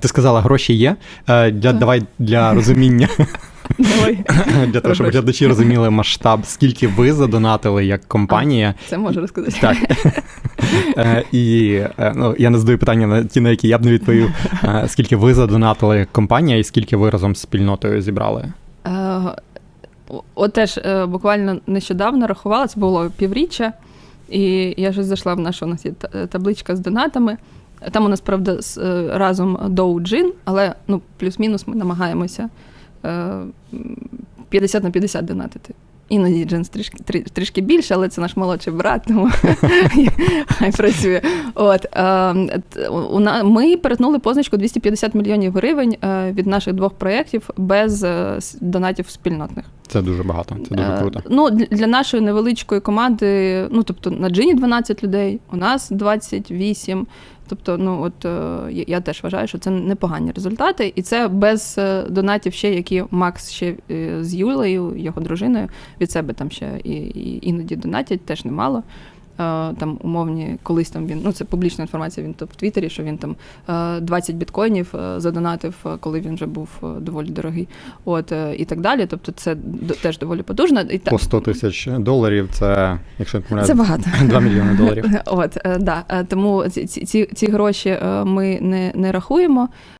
Ти сказала, гроші є. Е, Для, давай для розуміння, Давай. для того, щоб глядачі розуміли масштаб, скільки ви задонатили як компанія. Це можу розказати. Так. Е, І е, ну, я не задаю питання на ті, на які я б не відповів. Е, Скільки ви задонатили як компанія, і скільки ви разом з спільнотою зібрали? От теж буквально нещодавно рахувала, це було півріччя, і я ж зайшла в нашу у нас є табличка з донатами. Там у нас, правда, е, разом доу-джин, але ну, плюс-мінус ми намагаємося е, 50 на 50 донатити. Іноді джинс трішки, трі- трішки більше, але це наш молодший брат, тому хай працює. От, е, ми перетнули позначку 250 мільйонів гривень е, від наших двох проєктів без е, донатів спільнотних. Це дуже багато, це дуже Е, круто. Ну, для- нашої невеличкої команди, ну тобто на джині 12 людей, у нас 28. Тобто, ну от е, я- теж вважаю, що це непогані результати, і це без е, донатів ще, які Макс ще з Юлею, його дружиною, від себе там ще і, і іноді донатять, теж немало. Е, Там умовні, колись там він, ну це публічна інформація, він то в Твіттері, що він там е, 20 біткоїнів е, задонатив, е, коли він вже був е, доволі дорогий. От е, і так далі. Тобто, це теж доволі потужно. І По 100 тисяч доларів це, якщо не це багато. 2 мільйони доларів. От, е, да. Е, Тому ці, ці, ці- гроші е, ми не, не рахуємо.